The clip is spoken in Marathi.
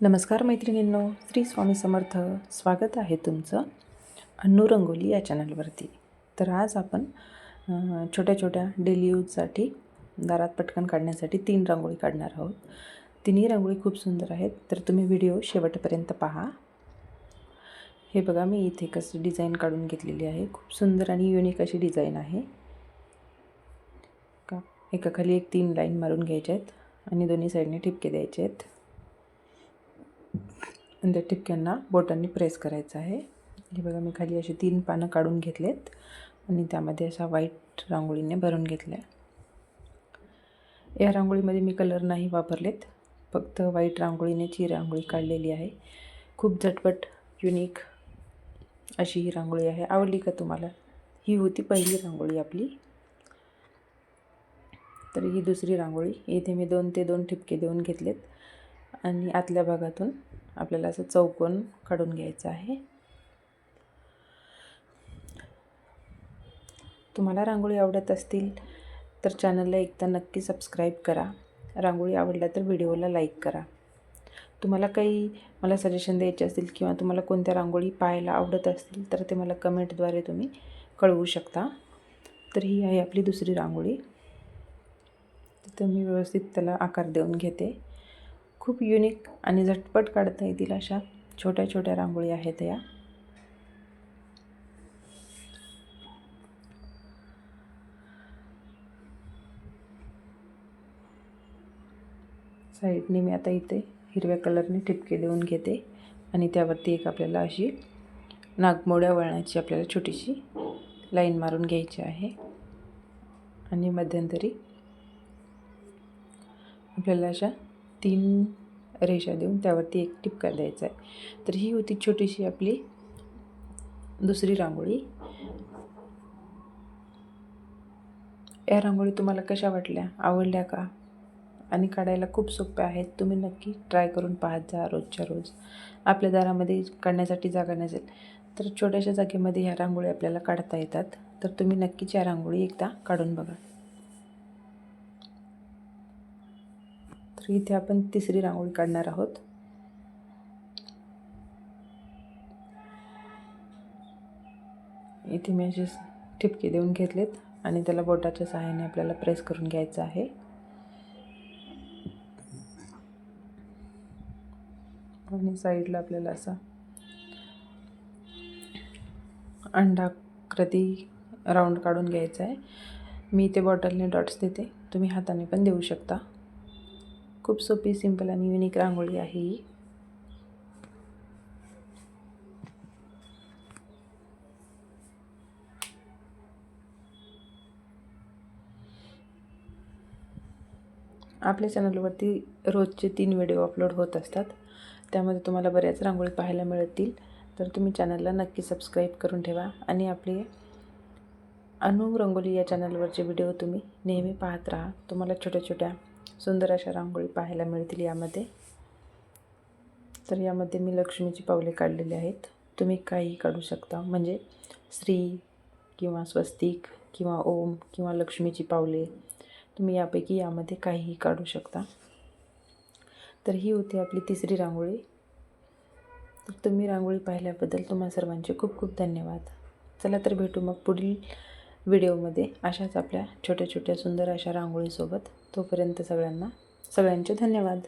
नमस्कार मैत्रिणींनो श्री स्वामी समर्थ. स्वागत आहे तुमचं अन्नू रंगोली या चॅनलवरती. तर आज आपण छोट्या छोट्या डेली यूजसाठी दारात पटकन काढण्यासाठी तीन रांगोळी काढणार आहोत. तिन्ही रांगोळी खूप सुंदर आहेत. तर तुम्ही व्हिडिओ शेवटपर्यंत पहा. हे बघा मी इथे कसं डिझाईन काढून घेतलेली आहे. खूप सुंदर आणि युनिक अशी डिझाईन आहे. का? एकाखाली एक तीन लाईन मारून घ्यायच्या आहेत आणि दोन्ही साईडने ठिपके द्यायचे आहेत. आणि त्या ठिपक्यांना बोटांनी प्रेस करायचं आहे. हे बघा मी खाली अशी तीन पानं काढून घेतलेत आणि त्यामध्ये अशा व्हाईट रांगोळीने भरून घेतल्या. या रांगोळीमध्ये मी कलर नाही वापरलेत फक्त व्हाईट रांगोळीने ची रांगोळी काढलेली आहे. खूप झटपट युनिक अशी ही रांगोळी आहे. आवडली का तुम्हाला? ही होती पहिली रांगोळी आपली. तर ही दुसरी रांगोळी. इथे मी दोन ते दोन ठिपके देऊन घेतलेत आणि आतल्या भागातून आपल्याला असं चौकोन काढून घ्यायचं आहे. तुम्हाला रांगोळी आवडत असतील तर चॅनलला एकदा नक्की सबस्क्राईब करा. रांगोळी आवडल्या तर व्हिडिओला लाईक करा. तुम्हाला काही मला सजेशन द्यायचे असतील किंवा तुम्हाला कोणत्या रांगोळी पाहायला आवडत असतील तर ते मला कमेंटद्वारे तुम्ही कळवू शकता. तर ही आहे आपली दुसरी रांगोळी. तिथं मी व्यवस्थित त्याला आकार देऊन घेते. खूप युनिक आणि झटपट काढता येतील अशा छोट्या छोट्या रांगोळी आहेत या. साईडने मी आता इथे हिरव्या कलरने ठिपके देऊन घेते आणि त्यावरती एक आपल्याला अशी नागमोड्या वळणाची आपल्याला छोटीशी लाईन मारून घ्यायची आहे. आणि मध्यंतरी आपल्याला अशा तीन रेषा देऊन त्यावरती एक टिपका द्यायचा आहे. तर ही होती छोटीशी आपली दुसरी रांगोळी. या रांगोळी तुम्हाला कशा वाटल्या? आवडल्या का? आणि काढायला खूप सोप्या आहेत. तुम्ही नक्की ट्राय करून पाहत जा रोजच्या रोज. आपल्या दारामध्ये काढण्यासाठी जागा नसेल तर छोट्याशा जागेमध्ये ह्या रांगोळी आपल्याला काढता येतात. तर तुम्ही नक्कीच या रांगोळी एकदा काढून बघा. तर इथे आपण तिसरी रांगोळी काढणार आहोत. इथे मी असे ठिपके देऊन घेतलेत आणि त्याला बोटाच्या सहाय्याने आपल्याला प्रेस करून घ्यायचं आहे. आणि साईडला आपल्याला असा अंडाकृती राऊंड काढून घ्यायचा आहे. मी इथे बॉटलने डॉट्स देते. तुम्ही हाताने पण देऊ शकता. खूप सोपी सिंपल आणि युनिक रांगोळी आहे ही. आपल्या चॅनलवरती रोजचे तीन व्हिडिओ अपलोड होत असतात. त्यामध्ये तुम्हाला बऱ्याच रांगोळी पाहायला मिळतील. तर तुम्ही चॅनलला नक्की सबस्क्राईब करून ठेवा आणि आपले अनु रंगोली या चॅनलवरचे व्हिडिओ तुम्ही नेहमी पाहत राहा. तुम्हाला छोट्या छोट्या सुंदर अशा रांगोळी पाहायला मिळतील यामध्ये. तर यामध्ये मी लक्ष्मीची पावले काढलेली आहेत. तुम्ही काहीही काढू शकता. म्हणजे श्री किंवा स्वस्तिक किंवा ओम किंवा लक्ष्मीची पावले. तुम्ही यापैकी यामध्ये काहीही काढू शकता. तर ही होती आपली तिसरी रांगोळी. तर तुम्ही रांगोळी पाहिल्याबद्दल तुम्हा सर्वांचे खूप खूप धन्यवाद. चला तर भेटू मग पुढील व्हिडिओमध्ये अशाच आपल्या छोट्या छोट्या सुंदर अशा रांगोळीसोबत तोपर्यंत सगळ्यांना सगळ्यांचे धन्यवाद.